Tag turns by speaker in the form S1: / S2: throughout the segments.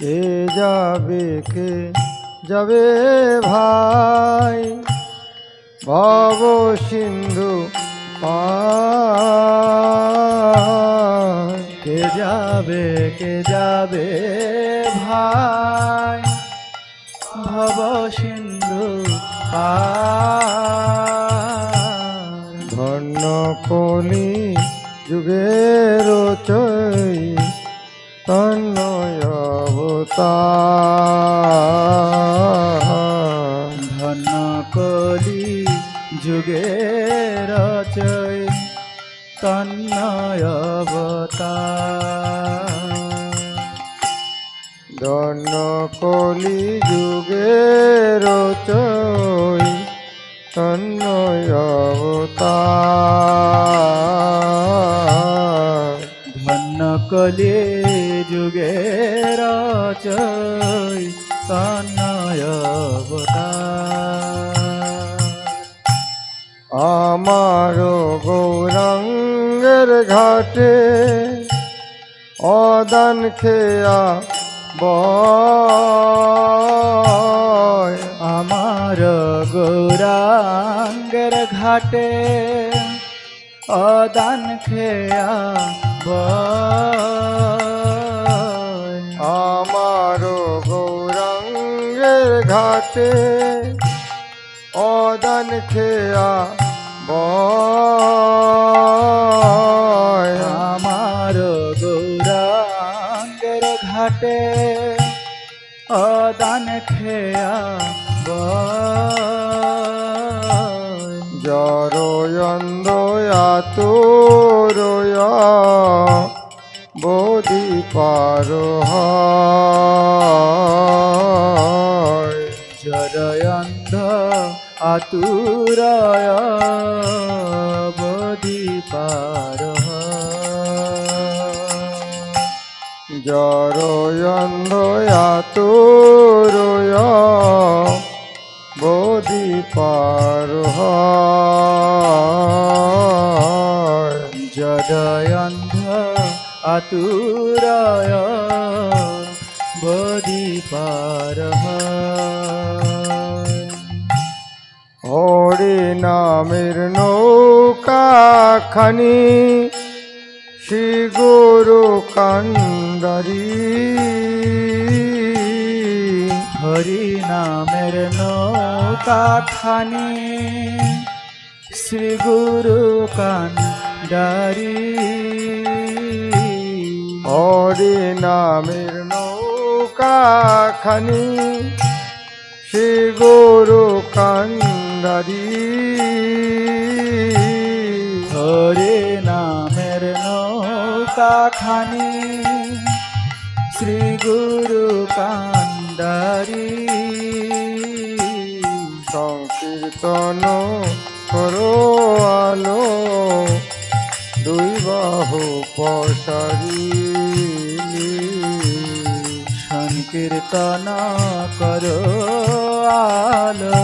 S1: কে যাবে কে যাবে ভাই? ভব সিন্ধু
S2: কে যাবে কে যাবে ভাই? ভব সিন্ধু
S1: ধন্য কলি যুগের চৈ অবতার
S2: ধন্য কলি যুগের চৈ তন্নয় অবতার।
S1: ধন্য কলি যুগের চৈ তন্ময় অবতার।
S2: ধন্য কলি যুগের চৈ তন্নয়
S1: আমার গৌরাঙ্গের ঘাটে অদান খেয়া বয়।
S2: আমার গৌরাঙ্গের ঘাটে অদান খেয়া বয়।
S1: আমার গৌরাঙ্গের ঘাটে অদান খেয়া বয়।
S2: আমার গৌরাঙ্গের ঘাটে অদান খেয়া বয়।
S1: জরয়ন্দ পার
S2: জরয়ন্ধ আতুরয় পার
S1: জরয়ন্দ আতুরয় বোধি পার হয়।
S2: আতুরয় বদি পার
S1: হরে নামের নৌকা খানি, শ্রী গুরু কান্দারি।
S2: হরি নামের নৌকা খানি, শ্রী গুরু কান্ডারি
S1: হরে নামের নৌকা খানি শ্রী গুরু কান্দারি
S2: হরে নামের নৌকা খানি শ্রী গুরু কান্ডারি।
S1: সংকীর্তন করো আলো দুই বাহু পশারি
S2: সংকীর্তন করো আলো,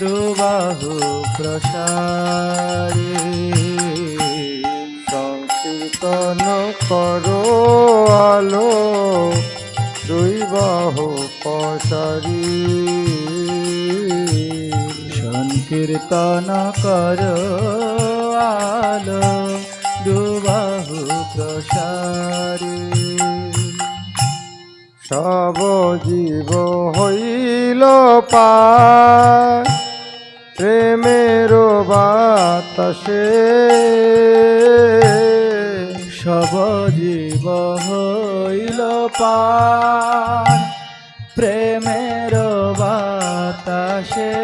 S2: দুবাহু প্রসারী।
S1: সংকীর্তন করো আলো দুই বাহু পশারি
S2: সংকীর্তন করো আলো, দুবাহু প্রসারী।
S1: সব জীব হইল পার। প্রেমের বাতাসে
S2: সব জীব হইল পার। প্রেমের বাতাসে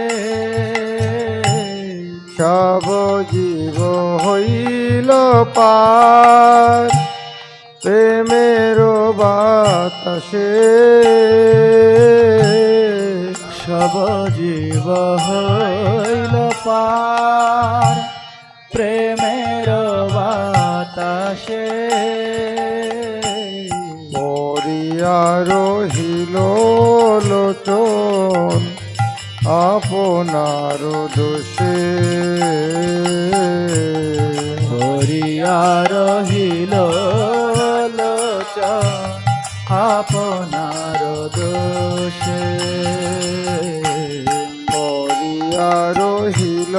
S1: সব জীব হইল প্রেমের বাতাসে
S2: সব জীব পার। প্রেমের বাতাসে
S1: মরিয়া রহিল লোচন আপনার দোষে।
S2: হরিয়া রহিল লোচন আপনার দোষে।
S1: করিয়া রহিল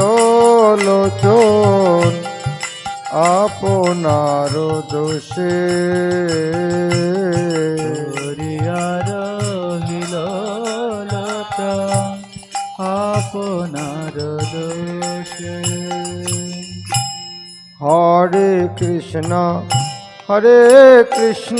S1: লোচন আপনার দোষে।
S2: করিয়া রহিল লোচন আপনার দোষে।
S1: হরে কৃষ্ণ হরে কৃষ্ণ।